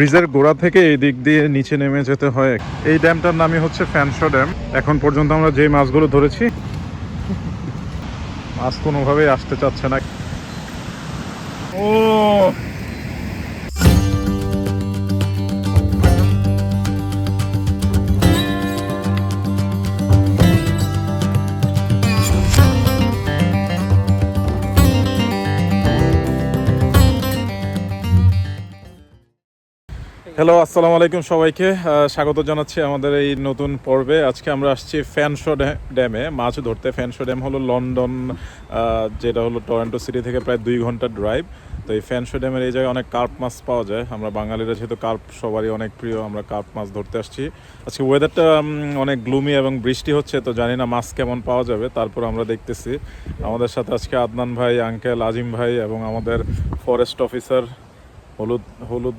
ব্রিজের গোড়া থেকে এই দিক দিয়ে নিচে নেমে যেতে হয়। এই ড্যামটার নামই হচ্ছে ফ্যানশো ড্যাম। এখন পর্যন্ত আমরা যে মাছগুলো ধরেছি, মাছ কোনোভাবেই আসতে চাচ্ছে না। ও হ্যালো আসসালামু আলাইকুম সবাইকে। স্বাগত জানাচ্ছি আমাদের এই নতুন পর্বে। আজকে আমরা আসছি ফ্যানশো ড্যামে, মাছ ধরতে। ফ্যানশো ড্যাম হলো লন্ডন যেটা হলো টরেন্টো সিটি থেকে প্রায় দুই ঘণ্টার ড্রাইভ তো এই ফ্যানশো ড্যামের এই জায়গায় অনেক কার্প মাছ পাওয়া যায়। আমরা বাঙালিরা যেহেতু কার্প সবারই অনেক প্রিয়, আমরা কার্প মাছ ধরতে আসছি। আজকে ওয়েদারটা অনেক গ্লুমি এবং বৃষ্টি হচ্ছে, তো জানি না মাছ কেমন পাওয়া যাবে। তারপর আমরা দেখতেছি। আমাদের সাথে আজকে আদনান ভাই আঙ্কেল আজিম ভাই এবং আমাদের ফরেস্ট অফিসার হলুদ হলুদ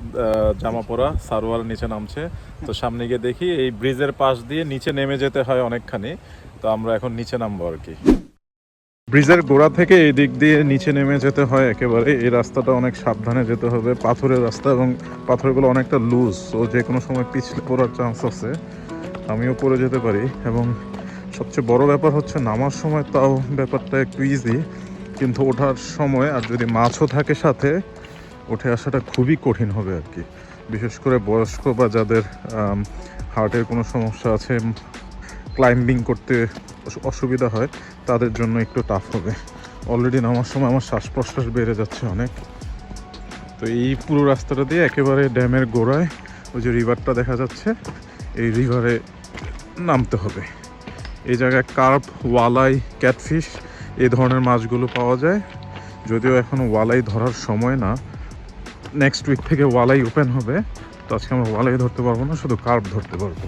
জামা পরা, সারোয়ার নিচে নামছে। তো সামনে গিয়ে দেখি এই ব্রিজের পাশ দিয়ে নিচে নেমে যেতে হয় অনেকখানি। তো আমরা এখন নিচে নামবো আর কি। ব্রিজের গোড়া থেকে এই দিক দিয়ে নিচে নেমে যেতে হয় একেবারে। এই রাস্তাটা অনেক সাবধানে যেতে হবে। পাথরের রাস্তা এবং পাথরগুলো অনেকটা লুজ ও যে কোনো সময় পিছলে পড়ার চান্স আছে। আমিও পড়ে যেতে পারি। এবং সবচেয়ে বড় ব্যাপার হচ্ছে নামার সময় তাও ব্যাপারটা একটু ইজি কিন্তু ওঠার সময় আর যদি মাছও থাকে সাথে উঠে আসাটা খুবই কঠিন হবে আর কি। বিশেষ করে বয়স্ক বা যাদের হার্টের কোনো সমস্যা আছে ক্লাইম্বিং করতে অসুবিধা হয়, তাদের জন্য একটু টাফ হবে। অলরেডি নামার সময় আমার শ্বাস প্রশ্বাস বেড়ে যাচ্ছে অনেক। তো এই পুরো রাস্তাটা দিয়ে একেবারে ড্যামের গোড়ায়, ওই যে রিভারটা দেখা যাচ্ছে, এই রিভারে নামতে হবে। এই জায়গায় কার্প ওয়ালাই ক্যাটফিশ এই ধরনের মাছগুলো পাওয়া যায়। যদিও এখন ওয়ালাই ধরার সময় না নেক্সট উইক থেকে ওয়ালাই ওপেন হবে। তো আজকে আমরা ওয়ালাই ধরতে পারব না, শুধু কার্ভ ধরতে পারব।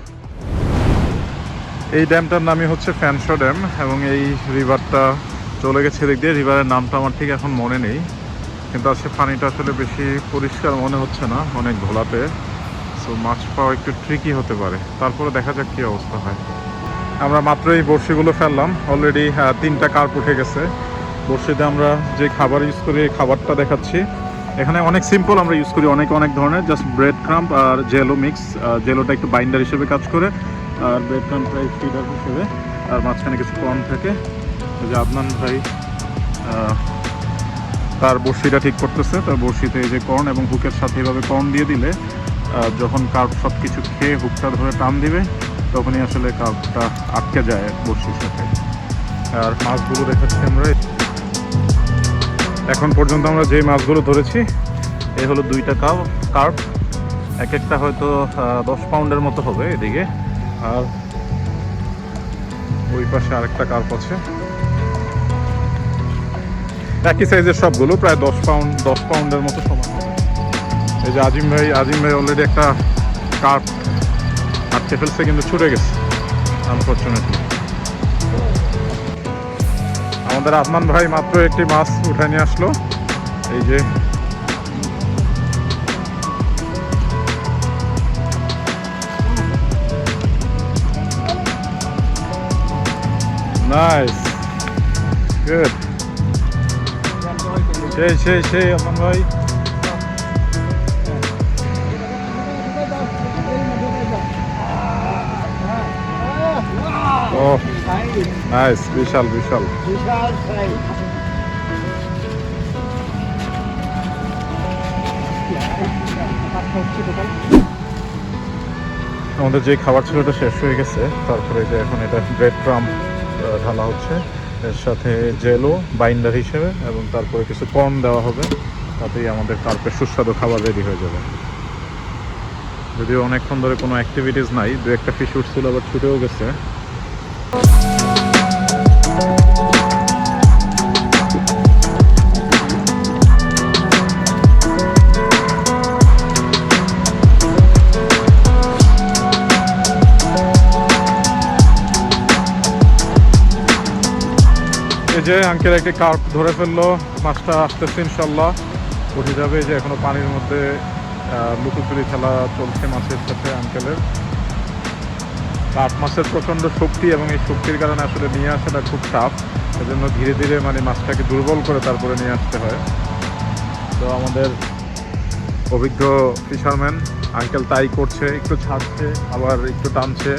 এই ড্যামটার নামই হচ্ছে ফ্যানশো ড্যাম এবং এই রিভারটা চলে গেছে এদিক দিয়ে। রিভারের নামটা আমার ঠিক এখন মনে নেই, কিন্তু আজকে পানিটা আসলে বেশি পরিষ্কার মনে হচ্ছে না, অনেক ঘোলাটে সো মাছ পাওয়া একটু ট্রিকি হতে পারে। তারপরে দেখা যাক কী অবস্থা হয়। আমরা মাত্র এই বড়শিগুলো ফেললাম। অলরেডি তিনটা কার্প উঠে গেছে। বড়শিতে আমরা যে খাবার ইউজ করি, এই খাবারটা দেখাচ্ছি। এখানে অনেক সিম্পল আমরা ইউজ করি, অনেক অনেক ধরনের জাস্ট ব্রেড ক্রাম্প আর জেলো মিক্স জেলোটা একটু বাইন্ডার হিসেবে কাজ করে, আর ব্রেড ক্রাম্পটা ফিডার হিসেবে, আর মাঝখানে কিছু কর্ন থাকে যে আদনান ভাই তার বড়শিটা ঠিক করতেছে, তার বড়শিতে এই যে কর্ন এবং হুকের সাথে এভাবে কর্ন দিয়ে দিলে যখন কার্প সব কিছু খেয়ে হুকটা ধরে টান দিবে, তখনই আসলে কার্পটা আটকে যায় বড়শির সাথে। আর মাছগুলো দেখাচ্ছি আমরা এখন পর্যন্ত আমরা যে মাছগুলো ধরেছি এই হলো দুইটা কাপ কার্প। এক একটা হয়তো দশ পাউন্ডের মতো হবে এদিকে। আর ওই পাশে আরেকটা কার্প আছে। একই সাইজের সবগুলো, প্রায় দশ পাউন্ড দশ পাউন্ডের মতো সমান এই যে আজিম ভাই আজিম ভাই অলরেডি একটা কার্প আটকে ফেলছে, কিন্তু ছুটে গেছে আনফর্চুনেটলি আমাদের আদনান ভাই মাত্র একটি মাছ উঠে নিয়ে আসলো। এই যে। নাইস গুড সেই সেই ভাই। ও নাইস বিশাল বিশাল। আমাদের যে খাবার ছিল ওটা শেষ হয়ে গেছে। তারপরে যে এখন এটা ব্রেড ক্রাম ঢালা হচ্ছে। এর সাথে জেলো বাইন্ডার হিসেবে এবং তারপরে কিছু কর্ন দেওয়া হবে। তাতেই আমাদের কার্পের সুস্বাদু খাবার রেডি হয়ে যাবে। যদিও অনেকক্ষণ ধরে কোনো অ্যাক্টিভিটিস নাই, দু একটা ফিশ উঠছিল, আবার ছুটেও গেছে। যে আঙ্কেল একটি কার্প ধরে ফেলল, মাছটা আসতেছে ইনশাল্লাহ। উঠে যাবে যে এখনও পানির মধ্যে লুকোচুরি খেলা চলছে মাছের সাথে আঙ্কেলের। কার্প মাছের প্রচণ্ড শক্তি এবং এই শক্তির কারণে আসলে নিয়ে আসাটা খুব টাফ এজন্য ধীরে ধীরে মানে মাছটাকে দুর্বল করে তারপরে নিয়ে আসতে হয়। তো আমাদের অভিজ্ঞ ফিশারম্যান আঙ্কেল তাই করছে, একটু ছাড়ছে, আবার একটু টানছে।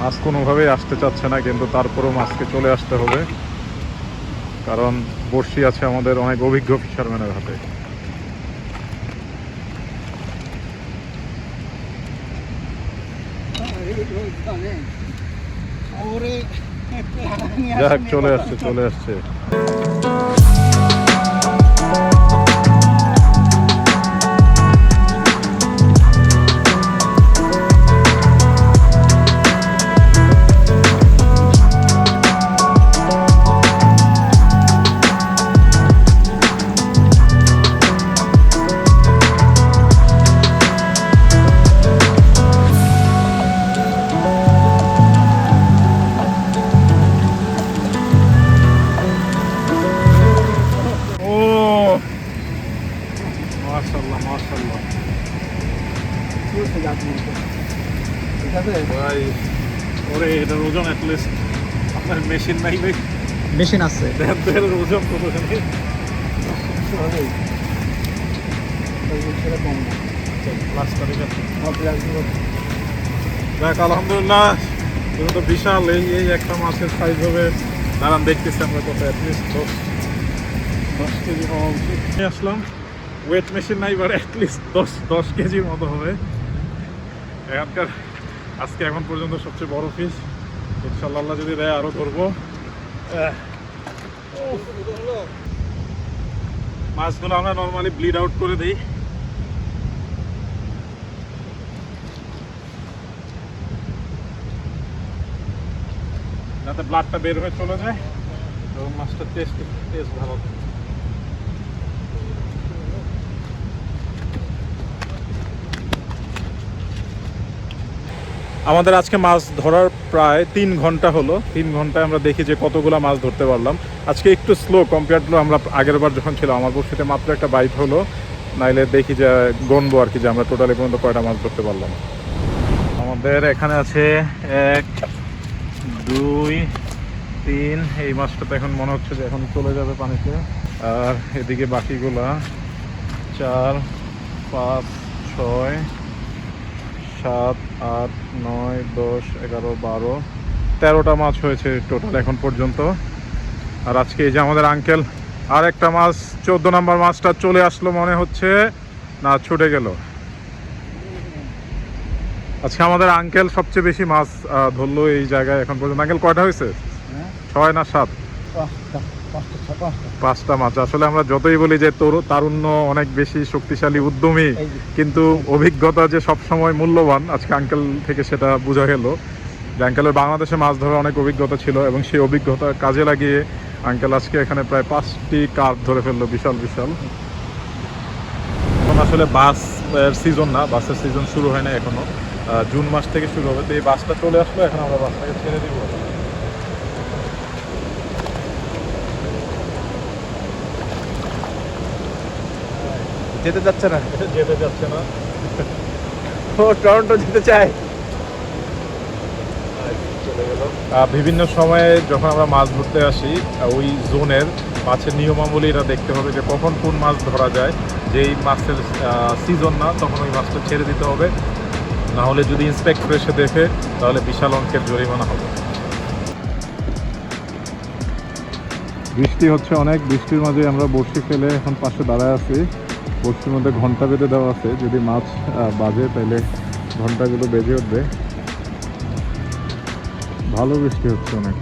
মাছ কোনোভাবেই আসতে চাচ্ছে না, কিন্তু তারপরেও মাছকে চলে আসতে হবে। কারণ বর্ষি আছে আমাদের অনেক অভিজ্ঞ ফিশারম্যানের হাতে। যাক, চলে আসছে চলে আসছে। ওরে এটার ওজন অ্যাটলিস্ট আপনার মেশিন নাই ভাই। মেশিন আছে। ওজন কত জানি। প্লাস্টারে গেছে দেখ আলহামদুলিল্লাহ তুমি তো বিশাল এই এই একটা মাছের সাইজ হবে। দাঁড়ান দেখতেছি আমরা কত অ্যাটলিস্ট দশ দশ কেজি নিয়ে আসলাম। ওয়েট মেশিন নাই এবার অ্যাটলিস্ট দশ দশ কেজির মতো হবে। এখানকার আজকে এখন পর্যন্ত সবচেয়ে বড় ফিস ইনশাল্লাহ যদি দেয় আরও উফ। মাছগুলো আমরা নর্মালি ব্লিড আউট করে দিই যাতে ব্লাডটা বের হয়ে চলে যায় এবং মাছটার টেস্ট টেস্ট ভালো থাকে। আমাদের আজকে মাছ ধরার প্রায় তিন ঘণ্টা হলো। তিন ঘন্টায় আমরা দেখি যে কতগুলো মাছ ধরতে পারলাম। আজকে একটু স্লো কম্পেয়ার টু আমরা আগের বার যখন ছিল আমার বসিতে মাত্র একটা বাইট হলো। নাইলে দেখি যে গণবো আর কি যে আমরা টোটালি পর্যন্ত কয়টা মাছ ধরতে পারলাম। আমাদের এখানে আছে এক, দুই, তিন। এই মাছটা তো এখন মনে হচ্ছে যে এখন চলে যাবে পানিতে। আর এদিকে বাকিগুলা চার, পাঁচ, ছয় সাত আট নয় দশ এগারো বারো তেরোটা মাছ হয়েছে টোটাল এখন পর্যন্ত। আর আজকে এই যে আমাদের আঙ্কেল আর একটা মাছ চোদ্দ নম্বর মাছটা চলে আসলো মনে হচ্ছে। না ছুটে গেল। আজকে আমাদের আঙ্কেল সবচেয়ে বেশি মাছ ধরলো এই জায়গায় এখন পর্যন্ত। আঙ্কেল কয়টা হয়েছে? ছয় না সাত? পাঁচটা মাছ। আসলে আমরা যতই বলি যে তরু- তারুণ্য অনেক বেশি শক্তিশালী উদ্যমী কিন্তু অভিজ্ঞতা যে সব সময় মূল্যবান আজকে আঙ্কেল থেকে সেটা বোঝা গেল। যে আঙ্কেলের বাংলাদেশে মাছ ধরার অনেক অভিজ্ঞতা ছিল এবং সেই অভিজ্ঞতা কাজে লাগিয়ে আঙ্কেল আজকে এখানে প্রায় পাঁচটি কাপ ধরে ফেলল বিশাল বিশাল। এখন আসলে বাস সিজন না বাসের সিজন শুরু হয় না এখনও। জুন মাস থেকে শুরু হবে। তো এই বাসটা চলে আসলো এখন আমরা বাসটাকে ছেড়ে দিব। যেতে যাচ্ছে না। যেতে যাচ্ছে না। ও টরন্টো যেতে চায়। বিভিন্ন সময়ে যখন আমরা মাছ ধরতে আসি ওই জোনের মাছের নিয়মাবলীরা দেখতে হবে যে কখন কোন মাছ ধরা যায়। যেই মাছের সিজন না তখন ওই মাছটা ছেড়ে দিতে হবে। না হলে যদি ইন্সপেক্টর এসে দেখে তাহলে বিশাল অঙ্কের জরিমানা হবে। বৃষ্টি হচ্ছে অনেক বৃষ্টির মাঝে আমরা বড়শি ফেলে এখন পাশে দাঁড়ায় আছি। বড়শির মধ্যে ঘণ্টা বেঁধে দেওয়া আছে। যদি মাছ বাজে তাহলে ঘন্টাগুলো বেজে উঠবে। ভালো বৃষ্টি হচ্ছে অনেক।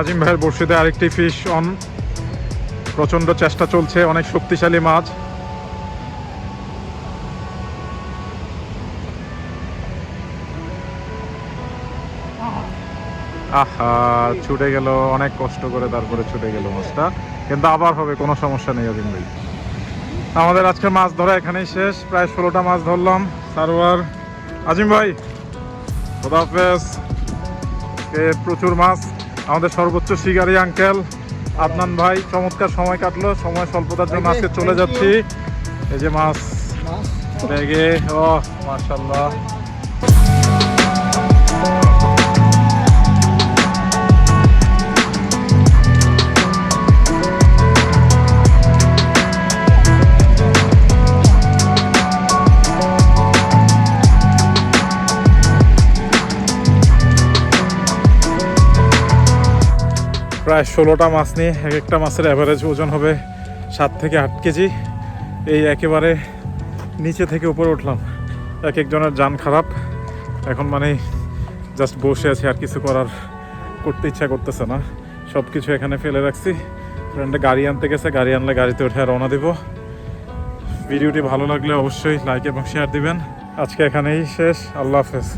আজিম ভাইয়ের বড়শিতে আরেকটি ফিশ অন প্রচণ্ড চেষ্টা চলছে, অনেক শক্তিশালী মাছ। আহা ছুটে গেল অনেক কষ্ট করে তারপরে ছুটে গেল মাছটা। কিন্তু আবার হবে কোনো সমস্যা নেই আজিম ভাই। আমাদের আজকে মাছ ধরা এখানেই শেষ প্রায় ষোলোটা মাছ ধরলাম সারোয়ার। আজিম ভাই খোদা হাফেজ। প্রচুর মাছ আমাদের সর্বোচ্চ শিকারী আঙ্কেল আদনান ভাই চমৎকার সময় কাটলো সময় স্বল্পতার জন্য আজকে চলে যাচ্ছি। এই যে মাছ ব্যাগে ও মাশাল্লাহ প্রায় ষোলোটা মাছ নিয়ে এক একটা মাছের অ্যাভারেজ ওজন হবে সাত থেকে আট কেজি। এই একেবারে নিচে থেকে উপরে উঠলাম। এক একজনের যান খারাপ। এখন মানে জাস্ট বসে আছি, আর কিছু করার করতে ইচ্ছা করতেছে না। সব কিছু এখানে ফেলে রাখছি। ফ্রেন্ডে গাড়ি আনতে গেছে, গাড়ি আনলে গাড়িতে উঠে রওনা দিব। ভিডিওটি ভালো লাগলে অবশ্যই লাইক এবং শেয়ার দিবেন। আজকে এখানেই শেষ। আল্লাহ হাফেজ।